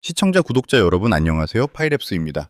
시청자, 구독자 여러분 안녕하세요. 파이랩스입니다.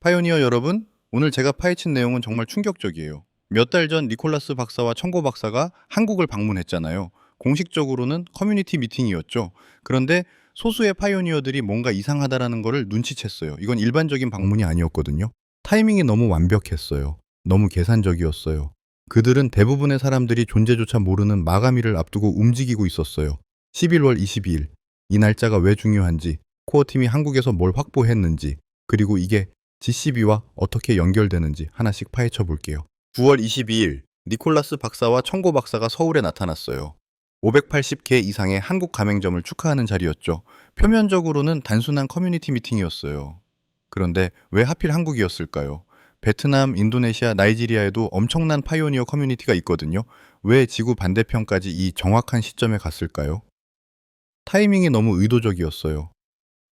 파이오니어 여러분, 오늘 제가 파헤친 내용은 정말 충격적이에요. 몇 달 전 니콜라스 박사와 청고 박사가 한국을 방문했잖아요. 공식적으로는 커뮤니티 미팅이었죠. 그런데 소수의 파이오니어들이 뭔가 이상하다라는 거를 눈치챘어요. 이건 일반적인 방문이 아니었거든요. 타이밍이 너무 완벽했어요. 너무 계산적이었어요. 그들은 대부분의 사람들이 존재조차 모르는 마감일을 앞두고 움직이고 있었어요. 11월 22일. 이 날짜가 왜 중요한지, 코어 팀이 한국에서 뭘 확보했는지, 그리고 이게 GCB와 어떻게 연결되는지 하나씩 파헤쳐 볼게요. 9월 22일, 니콜라스 박사와 청고 박사가 서울에 나타났어요. 580개 이상의 한국 가맹점을 축하하는 자리였죠. 표면적으로는 단순한 커뮤니티 미팅이었어요. 그런데 왜 하필 한국이었을까요? 베트남, 인도네시아, 나이지리아에도 엄청난 파이오니어 커뮤니티가 있거든요. 왜 지구 반대편까지 이 정확한 시점에 갔을까요? 타이밍이 너무 의도적이었어요.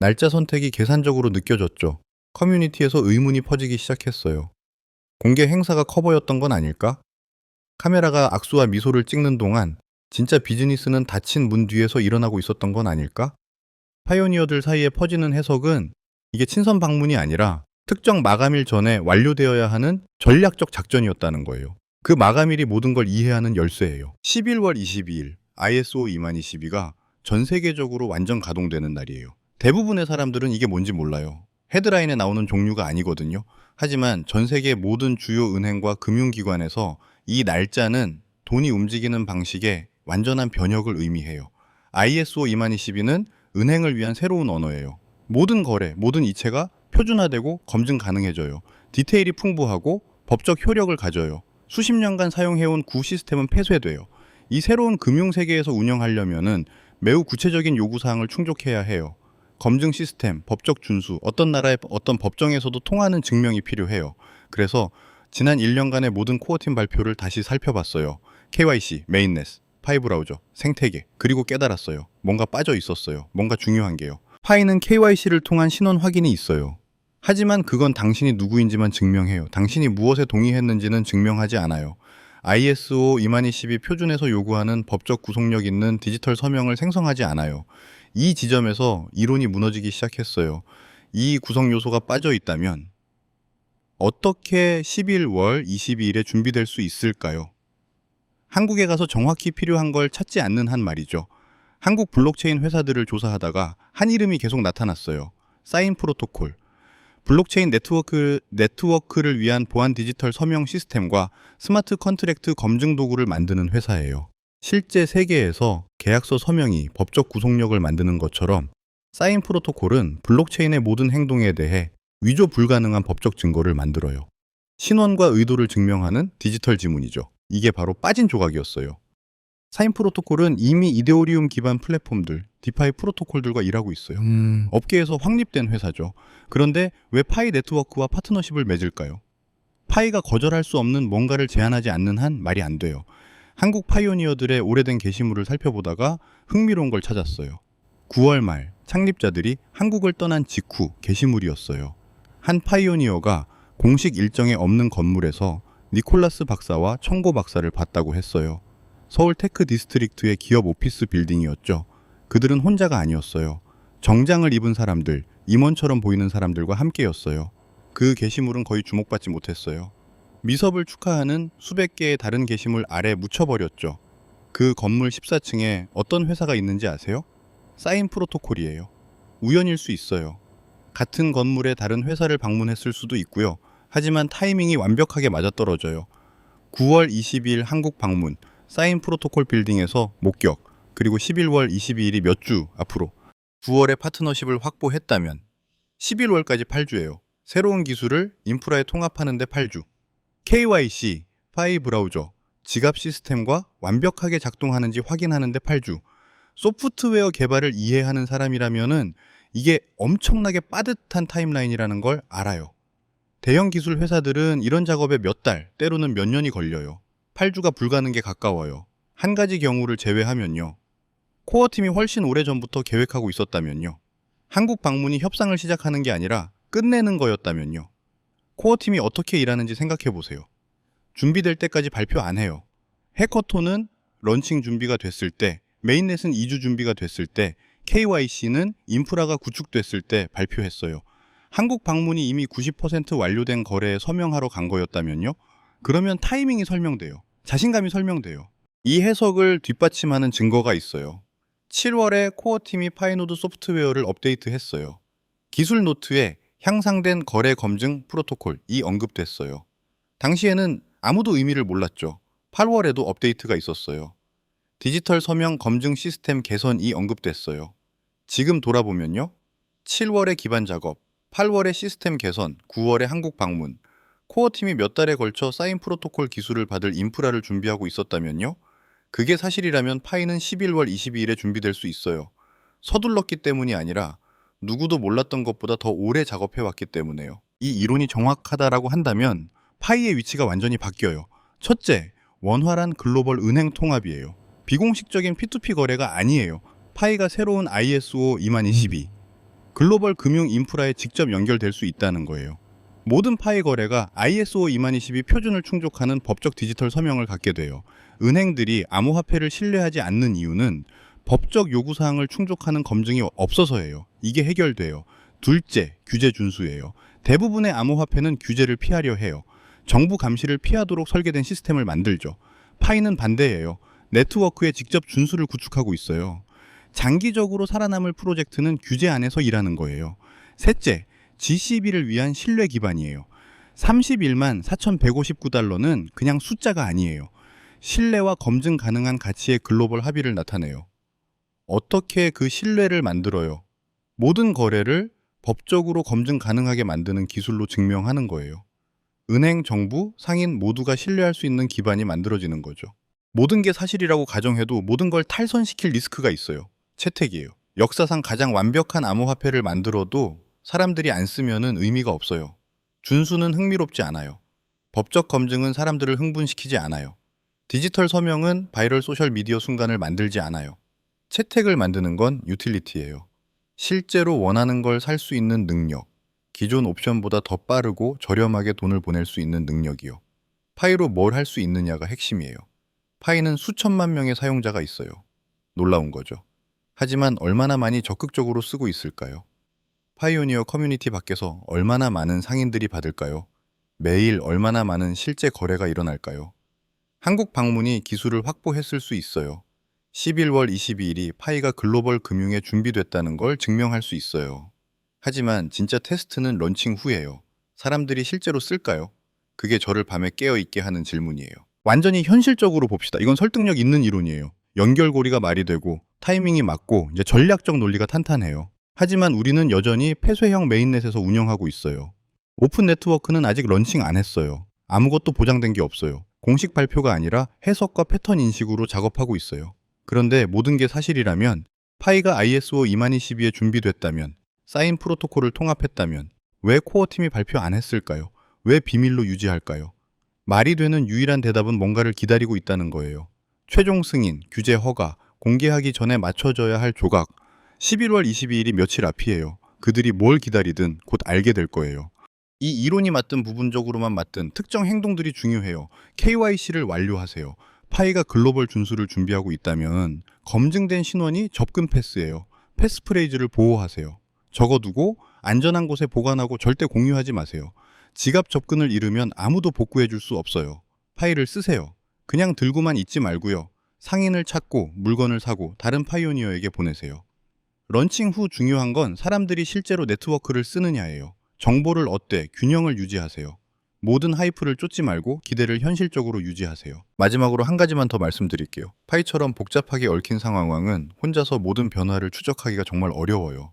날짜 선택이 계산적으로 느껴졌죠. 커뮤니티에서 의문이 퍼지기 시작했어요. 공개 행사가 커버였던 건 아닐까? 카메라가 악수와 미소를 찍는 동안 진짜 비즈니스는 닫힌 문 뒤에서 일어나고 있었던 건 아닐까? 파이오니어들 사이에 퍼지는 해석은 이게 친선 방문이 아니라 특정 마감일 전에 완료되어야 하는 전략적 작전이었다는 거예요. 그 마감일이 모든 걸 이해하는 열쇠예요. 11월 22일 ISO 2022가 전 세계적으로 완전 가동되는 날이에요. 대부분의 사람들은 이게 뭔지 몰라요. 헤드라인에 나오는 종류가 아니거든요. 하지만 전 세계 모든 주요 은행과 금융기관에서 이 날짜는 돈이 움직이는 방식의 완전한 변혁을 의미해요. ISO 2022는 은행을 위한 새로운 언어예요. 모든 거래, 모든 이체가 표준화되고 검증 가능해져요. 디테일이 풍부하고 법적 효력을 가져요. 수십 년간 사용해온 구 시스템은 폐쇄돼요. 이 새로운 금융 세계에서 운영하려면은 매우 구체적인 요구사항을 충족해야 해요. 검증 시스템, 법적 준수, 어떤 나라의 어떤 법정에서도 통하는 증명이 필요해요. 그래서 지난 1년간의 모든 코어팀 발표를 다시 살펴봤어요. KYC, 메인넷, 파이 브라우저, 생태계, 그리고 깨달았어요. 뭔가 빠져 있었어요. 뭔가 중요한 게요. 파이는 KYC를 통한 신원 확인이 있어요. 하지만 그건 당신이 누구인지만 증명해요. 당신이 무엇에 동의했는지는 증명하지 않아요. ISO 2022 표준에서 요구하는 법적 구속력 있는 디지털 서명을 생성하지 않아요. 이 지점에서 이론이 무너지기 시작했어요. 이 구성 요소가 빠져 있다면 어떻게 11월 22일에 준비될 수 있을까요? 한국에 가서 정확히 필요한 걸 찾지 않는 한 말이죠. 한국 블록체인 회사들을 조사하다가 한 이름이 계속 나타났어요. 사인 프로토콜. 블록체인 네트워크, 네트워크를 위한 보안 디지털 서명 시스템과 스마트 컨트랙트 검증 도구를 만드는 회사예요. 실제 세계에서 계약서 서명이 법적 구속력을 만드는 것처럼 사인 프로토콜은 블록체인의 모든 행동에 대해 위조 불가능한 법적 증거를 만들어요. 신원과 의도를 증명하는 디지털 지문이죠. 이게 바로 빠진 조각이었어요. 사인 프로토콜은 이미 이데오리움 기반 플랫폼들, 디파이 프로토콜들과 일하고 있어요. 음, 업계에서 확립된 회사죠. 그런데 왜 파이 네트워크와 파트너십을 맺을까요? 파이가 거절할 수 없는 뭔가를 제안하지 않는 한 말이 안 돼요. 한국 파이오니어들의 오래된 게시물을 살펴보다가 흥미로운 걸 찾았어요. 9월 말 창립자들이 한국을 떠난 직후 게시물이었어요. 한 파이오니어가 공식 일정에 없는 건물에서 니콜라스 박사와 청고 박사를 봤다고 했어요. 서울 테크 디스트릭트의 기업 오피스 빌딩이었죠. 그들은 혼자가 아니었어요. 정장을 입은 사람들, 임원처럼 보이는 사람들과 함께였어요. 그 게시물은 거의 주목받지 못했어요. 미섭을 축하하는 수백 개의 다른 게시물 아래 묻혀버렸죠. 그 건물 14층에 어떤 회사가 있는지 아세요? 사인 프로토콜이에요. 우연일 수 있어요. 같은 건물의 다른 회사를 방문했을 수도 있고요. 하지만 타이밍이 완벽하게 맞아떨어져요. 9월 22일 한국 방문, 사인 프로토콜 빌딩에서 목격, 그리고 11월 22일이 몇 주 앞으로 9월에 파트너십을 확보했다면 11월까지 8주예요. 새로운 기술을 인프라에 통합하는데 8주. KYC, 파이 브라우저, 지갑 시스템과 완벽하게 작동하는지 확인하는데 8주. 소프트웨어 개발을 이해하는 사람이라면은 이게 엄청나게 빠듯한 타임라인이라는 걸 알아요. 대형 기술 회사들은 이런 작업에 몇 달, 때로는 몇 년이 걸려요. 8주가 불가는 게 가까워요. 한 가지 경우를 제외하면요. 코어 팀이 훨씬 오래 전부터 계획하고 있었다면요. 한국 방문이 협상을 시작하는 게 아니라 끝내는 거였다면요. 코어 팀이 어떻게 일하는지 생각해 보세요. 준비될 때까지 발표 안 해요. 해커톤은 런칭 준비가 됐을 때, 메인넷은 2주 준비가 됐을 때, KYC는 인프라가 구축됐을 때 발표했어요. 한국 방문이 이미 90% 완료된 거래에 서명하러 간 거였다면요? 그러면 타이밍이 설명돼요. 자신감이 설명돼요. 이 해석을 뒷받침하는 증거가 있어요. 7월에 코어팀이 파이노드 소프트웨어를 업데이트했어요. 기술 노트에 향상된 거래 검증 프로토콜이 언급됐어요. 당시에는 아무도 의미를 몰랐죠. 8월에도 업데이트가 있었어요. 디지털 서명 검증 시스템 개선이 언급됐어요. 지금 돌아보면요. 7월에 기반 작업, 8월에 시스템 개선, 9월에 한국 방문. 코어 팀이 몇 달에 걸쳐 사인 프로토콜 기술을 받을 인프라를 준비하고 있었다면요. 그게 사실이라면 파이는 11월 22일에 준비될 수 있어요. 서둘렀기 때문이 아니라 누구도 몰랐던 것보다 더 오래 작업해 왔기 때문에요. 이 이론이 정확하다라고 한다면 파이의 위치가 완전히 바뀌어요. 첫째, 원활한 글로벌 은행 통합이에요. 비공식적인 P2P 거래가 아니에요. 파이가 새로운 ISO 2022 글로벌 금융 인프라에 직접 연결될 수 있다는 거예요. 모든 파이 거래가 ISO 2022 표준을 충족하는 법적 디지털 서명을 갖게 돼요. 은행들이 암호화폐를 신뢰하지 않는 이유는 법적 요구사항을 충족하는 검증이 없어서예요. 이게 해결돼요. 둘째, 규제 준수예요. 대부분의 암호화폐는 규제를 피하려 해요. 정부 감시를 피하도록 설계된 시스템을 만들죠. 파이는 반대예요. 네트워크에 직접 준수를 구축하고 있어요. 장기적으로 살아남을 프로젝트는 규제 안에서 일하는 거예요. 셋째, GCB를 위한 신뢰 기반이에요. 31만 4,159달러는 그냥 숫자가 아니에요. 신뢰와 검증 가능한 가치의 글로벌 합의를 나타내요. 어떻게 그 신뢰를 만들어요? 모든 거래를 법적으로 검증 가능하게 만드는 기술로 증명하는 거예요. 은행, 정부, 상인 모두가 신뢰할 수 있는 기반이 만들어지는 거죠. 모든 게 사실이라고 가정해도 모든 걸 탈선시킬 리스크가 있어요. 채택이에요. 역사상 가장 완벽한 암호화폐를 만들어도 사람들이 안 쓰면은 의미가 없어요. 준수는 흥미롭지 않아요. 법적 검증은 사람들을 흥분시키지 않아요. 디지털 서명은 바이럴 소셜 미디어 순간을 만들지 않아요. 채택을 만드는 건 유틸리티예요. 실제로 원하는 걸 살 수 있는 능력. 기존 옵션보다 더 빠르고 저렴하게 돈을 보낼 수 있는 능력이요. 파이로 뭘 할 수 있느냐가 핵심이에요. 파이는 수천만 명의 사용자가 있어요. 놀라운 거죠. 하지만 얼마나 많이 적극적으로 쓰고 있을까요? 파이오니어 커뮤니티 밖에서 얼마나 많은 상인들이 받을까요? 매일 얼마나 많은 실제 거래가 일어날까요? 한국 방문이 기술을 확보했을 수 있어요. 11월 22일이 파이가 글로벌 금융에 준비됐다는 걸 증명할 수 있어요. 하지만 진짜 테스트는 런칭 후예요. 사람들이 실제로 쓸까요? 그게 저를 밤에 깨어 있게 하는 질문이에요. 완전히 현실적으로 봅시다. 이건 설득력 있는 이론이에요. 연결고리가 말이 되고 타이밍이 맞고 이제 전략적 논리가 탄탄해요. 하지만 우리는 여전히 폐쇄형 메인넷에서 운영하고 있어요. 오픈 네트워크는 아직 런칭 안 했어요. 아무것도 보장된 게 없어요. 공식 발표가 아니라 해석과 패턴 인식으로 작업하고 있어요. 그런데 모든 게 사실이라면 파이가 ISO 2022에 준비됐다면 사인 프로토콜을 통합했다면 왜 코어 팀이 발표 안 했을까요? 왜 비밀로 유지할까요? 말이 되는 유일한 대답은 뭔가를 기다리고 있다는 거예요. 최종 승인, 규제 허가, 공개하기 전에 맞춰져야 할 조각. 11월 22일이 며칠 앞이에요. 그들이 뭘 기다리든 곧 알게 될 거예요. 이 이론이 맞든 부분적으로만 맞든 특정 행동들이 중요해요. KYC를 완료하세요. 파이가 글로벌 준수를 준비하고 있다면 검증된 신원이 접근 패스예요. 패스프레이즈를 보호하세요. 적어두고 안전한 곳에 보관하고 절대 공유하지 마세요. 지갑 접근을 잃으면 아무도 복구해 줄 수 없어요. 파일을 쓰세요. 그냥 들고만 있지 말고요. 상인을 찾고 물건을 사고 다른 파이오니어에게 보내세요. 런칭 후 중요한 건 사람들이 실제로 네트워크를 쓰느냐예요. 정보를 얻되 균형을 유지하세요. 모든 하이프를 쫓지 말고 기대를 현실적으로 유지하세요. 마지막으로 한 가지만 더 말씀드릴게요. 파이처럼 복잡하게 얽힌 상황은 혼자서 모든 변화를 추적하기가 정말 어려워요.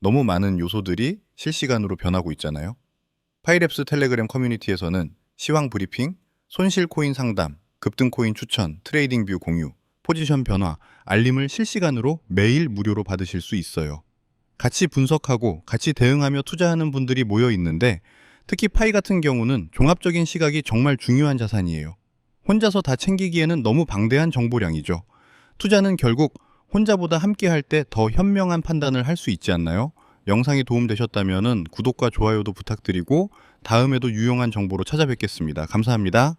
너무 많은 요소들이 실시간으로 변하고 있잖아요. 파이랩스 텔레그램 커뮤니티에서는 시황 브리핑, 손실 코인 상담, 급등 코인 추천, 트레이딩 뷰 공유, 포지션 변화, 알림을 실시간으로 매일 무료로 받으실 수 있어요. 같이 분석하고 같이 대응하며 투자하는 분들이 모여 있는데 특히 파이 같은 경우는 종합적인 시각이 정말 중요한 자산이에요. 혼자서 다 챙기기에는 너무 방대한 정보량이죠. 투자는 결국 혼자보다 함께 할 때 더 현명한 판단을 할 수 있지 않나요? 영상이 도움되셨다면 구독과 좋아요도 부탁드리고 다음에도 유용한 정보로 찾아뵙겠습니다. 감사합니다.